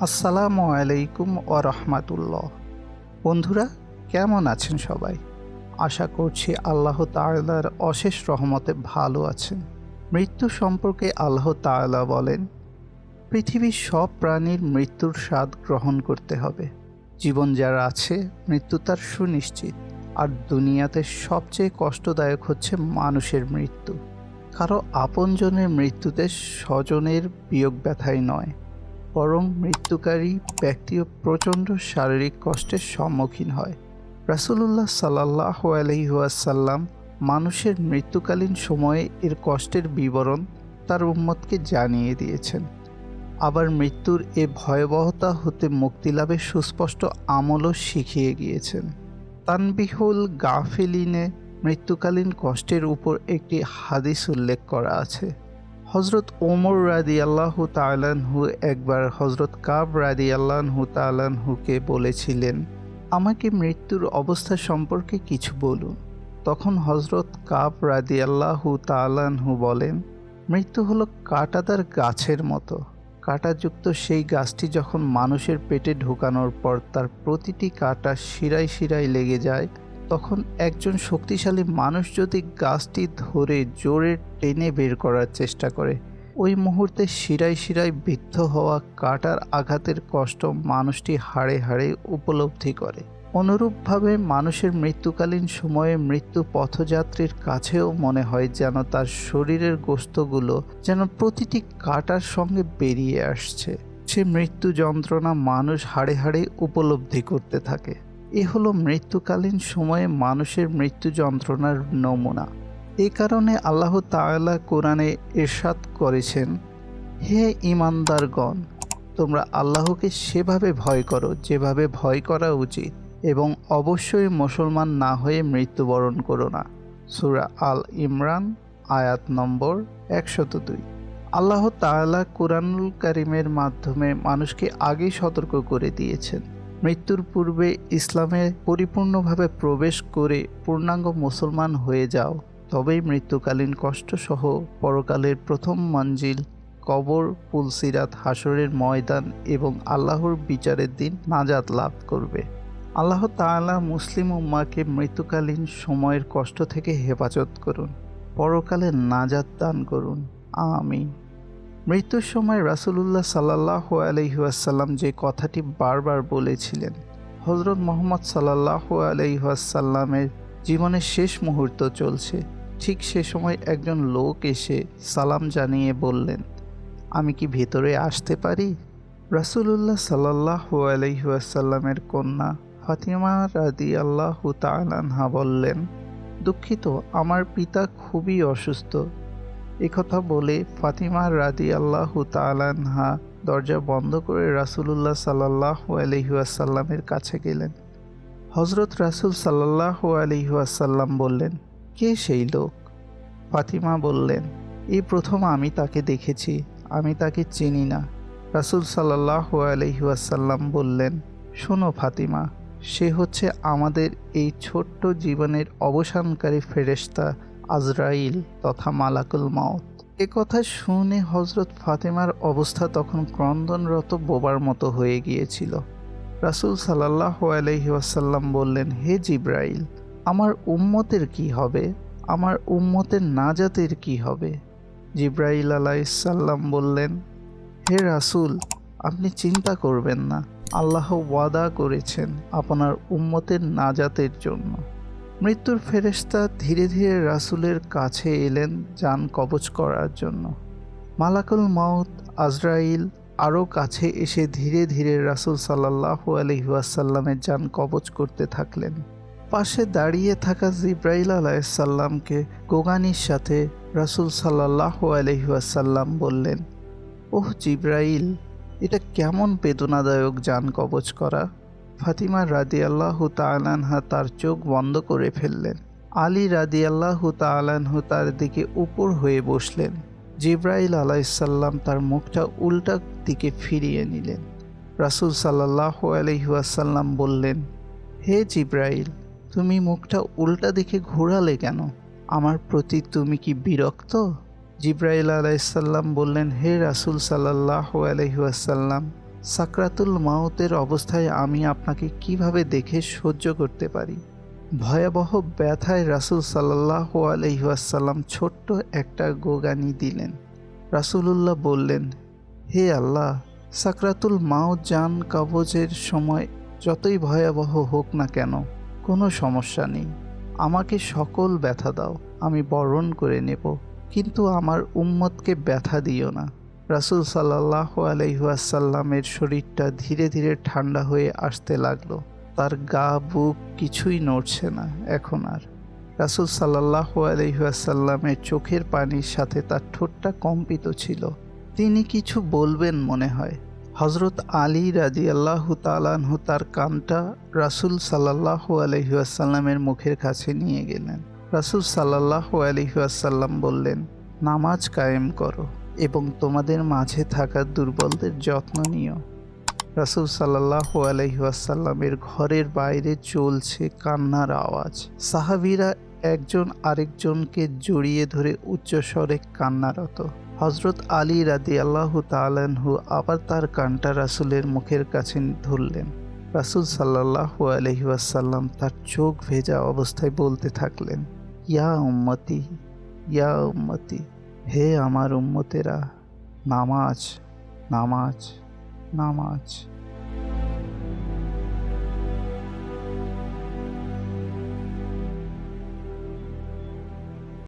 আসসালামু আলাইকুম ও রহমাতুল্লাহ। বন্ধুরা, কেমন আছেন সবাই? আশা করছি আল্লাহ তাআলার অশেষ রহমতে ভালো আছেন। মৃত্যু সম্পর্কে আল্লাহ তাআলা বলেন, পৃথিবীর সব প্রাণীর মৃত্যুর স্বাদ গ্রহণ করতে হবে। জীবন যার আছে, মৃত্যু তার সুনিশ্চিত। আর দুনিয়াতে সবচেয়ে কষ্টদায়ক হচ্ছে মানুষের মৃত্যু। কারও আপনজনের মৃত্যুতে স্বজনের বিয়োগ ব্যথাই নয়। বরং মৃত্যুকারী ব্যক্তিও প্রচণ্ড শারীরিক কষ্টের সম্মুখীন হয়। রাসুলুল্লাহ সাল্লাহ আলহিহাসাল্লাম মানুষের মৃত্যুকালীন সময়ে এর কষ্টের বিবরণ তার উম্মতকে জানিয়ে দিয়েছেন। আবার মৃত্যুর এ ভয়াবহতা হতে মুক্তিলাভের সুস্পষ্ট আমলও শিখিয়ে গিয়েছেন। তানবিহুল গাফিলিনে মৃত্যুকালীন কষ্টের উপর একটি হাদিস উল্লেখ করা আছে। হজরত ওমর রাদি আল্লাহু তালানহু একবার হজরত কাব রাদি আল্লাহু তালানহুকে বলেছিলেন, আমাকে মৃত্যুর অবস্থা সম্পর্কে কিছু বলুন। তখন হজরত কাব রাদি আল্লাহু তালানহু বলেন, মৃত্যু হলো কাঁটাদার গাছের মতো। কাঁটাযুক্ত সেই গাছটি যখন মানুষের পেটে ঢোকানোর পর তার প্রতিটি কাঁটা শিরায় শিরায় লেগে যায় তখন একজন শক্তিশালী মানুষ যদি গাছটি ধরে জোরে টেনে বের করার চেষ্টা করে, ওই মুহূর্তে শিরায় শিরায় বিদ্ধ হওয়া কাটার আঘাতের কষ্ট মানুষটি হাড়ে হাড়ে উপলব্ধি করে। অনুরূপভাবে মানুষের মৃত্যুকালীন সময়ে মৃত্যু পথযাত্রীর কাছেও মনে হয় যেন তার শরীরের গোস্তগুলো যেন প্রতিটি কাটার সঙ্গে বেরিয়ে আসছে। সে মৃত্যু যন্ত্রণা মানুষ হাড়ে হাড়ে উপলব্ধি করতে থাকে। এ হলো মৃত্যুকালীন সময়ে মানুষের মৃত্যু যন্ত্রণার নমুনা। এ কারণে আল্লাহ তাআলা কোরআনে এরশাদ করেছেন, হে ইমানদারগণ তোমরা আল্লাহকে সেভাবে ভয় করো, যেভাবে ভয় করা উচিত, এবং অবশ্যই মুসলমান না হয়ে মৃত্যুবরণ করো না। সুরা আল ইমরান, আয়াত নম্বর একশত দুই। আল্লাহ তাআলা কোরআনুল কারিমের মাধ্যমে মানুষকে আগেই সতর্ক করে দিয়েছেন। মৃত্যুর পূর্বে ইসলামে পরিপূর্ণভাবে প্রবেশ করে পূর্ণাঙ্গ মুসলমান হয়ে যাও। তবেই মৃত্যুকালীন কষ্টসহ পরকালের প্রথম মঞ্জিল, কবর পুলসিরাত হাসরের ময়দান এবং আল্লাহর বিচারের দিন নাজাত লাভ করবে। আল্লাহ তাআলা মুসলিম উম্মাকে মৃত্যুকালীন সময়ের কষ্ট থেকে হেফাজত করুন, পরকালে নাজাত দান করুন। আমিন। মৃত্যুর সময় রাসুলুল্লাহ সাল্লাহ আলহিহাসাল্লাম যে কথাটি বারবার বলেছিলেন হজরত মোহাম্মদ সাল্লাহ আলহিহাসাল্লামের জীবনের শেষ মুহূর্ত চলছে। ঠিক সে সময় একজন লোক এসে সালাম জানিয়ে বললেন, আমি কি ভেতরে আসতে পারি? রাসুলুল্লাহ সাল্লাহ আলহিহাসাল্লামের কন্যা ফাতিমা রাদি আল্লাহ তালানহা বললেন, দুঃখিত, আমার পিতা খুবই অসুস্থ। একথা বলে ফাতিমা রাদি আল্লাহ তালানহা দরজা বন্ধ করে রাসুলুল্লাহ সাল্লাহ আলহিহাসাল্লামের কাছে গেলেন। হজরত রাসুল সাল্লাহ আলহিহাসাল্লাম বললেন, কে সেই লোক? ফাতিমা বললেন, এই প্রথম আমি তাকে দেখেছি, আমি তাকে চিনি না। রাসুল সাল্লাহ আলহিহাসাল্লাম বললেন, শোনো ফাতিমা, সে হচ্ছে আমাদের এই ছোট্ট জীবনের অবসানকারী ফেরেস্তা আজরাইল তথা মালাকুল মাউত। এ কথা শুনে হজরত ফাতেমার অবস্থা তখন ক্রন্দনরত বোবার মতো হয়ে গিয়েছিল। রাসুল সাল্লাহ আলহি আসাল্লাম বললেন, হে জিব্রাইল, আমার উম্মতের কি হবে? আমার উম্মতের নাজাতের কি হবে? জিব্রাইল আলাইসাল্লাম বললেন, হে রাসুল, আপনি চিন্তা করবেন না। আল্লাহ ওয়াদা করেছেন আপনার উম্মতের নাজাতের জন্য। মৃত্যুর ফেরেস্তা ধীরে ধীরে রাসুলের কাছে এলেন যান কবচ করার জন্য। মালাকুল মাউত, আজরাইল আরও কাছে এসে ধীরে ধীরে রাসুল সাল্লাহ আলহিহাসাল্লামের যান কবচ করতে থাকলেন। পাশে দাঁড়িয়ে থাকা জিব্রাইল আলাইসাল্লামকে গোগানির সাথে রাসুল সাল্লাহ আলহিহাসাল্লাম বললেন, ওহ জিব্রাইল, এটা কেমন বেদনাদায়ক যান কবচ করা। ফাতিমা রাদি আল্লাহ তালানহা তার চোখ বন্ধ করে ফেললেন। আলী রাদি আল্লাহ তালানহু তার দিকে উপর হয়ে বসলেন। জিব্রাইল আলাইসাল্লাম তার মুখটা উল্টা দিকে ফিরিয়ে নিলেন। রাসুল সাল্লাহ আলহিহাসাল্লাম বললেন, হে জিব্রাইল, তুমি মুখটা উল্টা দিকে ঘোরালে কেন? আমার প্রতি তুমি কি বিরক্ত? জিব্রাইল আলাইসাল্লাম বললেন, হে রাসুল সাল্লাহ আলহিহাসাল্লাম সাকরাতুল মাউতের অবস্থায় আমি আপনাকে কীভাবে দেখে সহ্য করতে পারি? ভয়াবহ ব্যথায় রাসুল সাল্লাহ আলহিহাসাল্লাম ছোট্ট একটা গোগানি দিলেন। রাসুলুল্লাহ বললেন, হে আল্লাহ, সাকরাতুল মাও জান কবজের সময় যতই ভয়াবহ হোক না কেন, কোনো সমস্যা নেই। আমাকে সকল ব্যথা দাও, আমি বরণ করে নেব, কিন্তু আমার উম্মতকে ব্যথা দিও না। রাসুল সাল্লাহ আলহিহাসাল্লামের শরীরটা ধীরে ধীরে ঠান্ডা হয়ে আসতে লাগল। তার গা, বুক কিছুই নড়ছে না, এখন আর। রাসুল সাল্লাহ আলহিহাসাল্লামের চোখের পানির সাথে তার ঠোঁটটা কম্পিত ছিল। তিনি কিছু বলবেন মনে হয়। হজরত আলী রাজি আল্লাহ তালানহু তার কানটা রাসুল সাল্লাহ আলহিহাসাল্লামের মুখের কাছে নিয়ে গেলেন। রাসুল সাল্লাহ আলহিহাসাল্লাম বললেন, নামাজ কায়েম করো। এবং তোমাদের মাঝে থাকা দুর্বলদের যত্ন নিও। রাসুল সাল্লাহ আলহিহাসাল্লামের ঘরের বাইরে চলছে কান্নার আওয়াজ। সাহাবিরা একজন আরেকজনকে জড়িয়ে ধরে উচ্চস্বরে কান্নারত। হজরত আলী রাদি আল্লাহ তালানহু আবার তার কানটা রাসুলের মুখের কাছে ধরলেন। রাসুল সাল্লাহ আলহিহাসাল্লাম তার চোখ ভেজা অবস্থায় বলতে থাকলেন, ইয়া উম্মতি ইয়া উম্মতি। হে আমার উম্মতেরা নামাজ নামাজ নামাজ।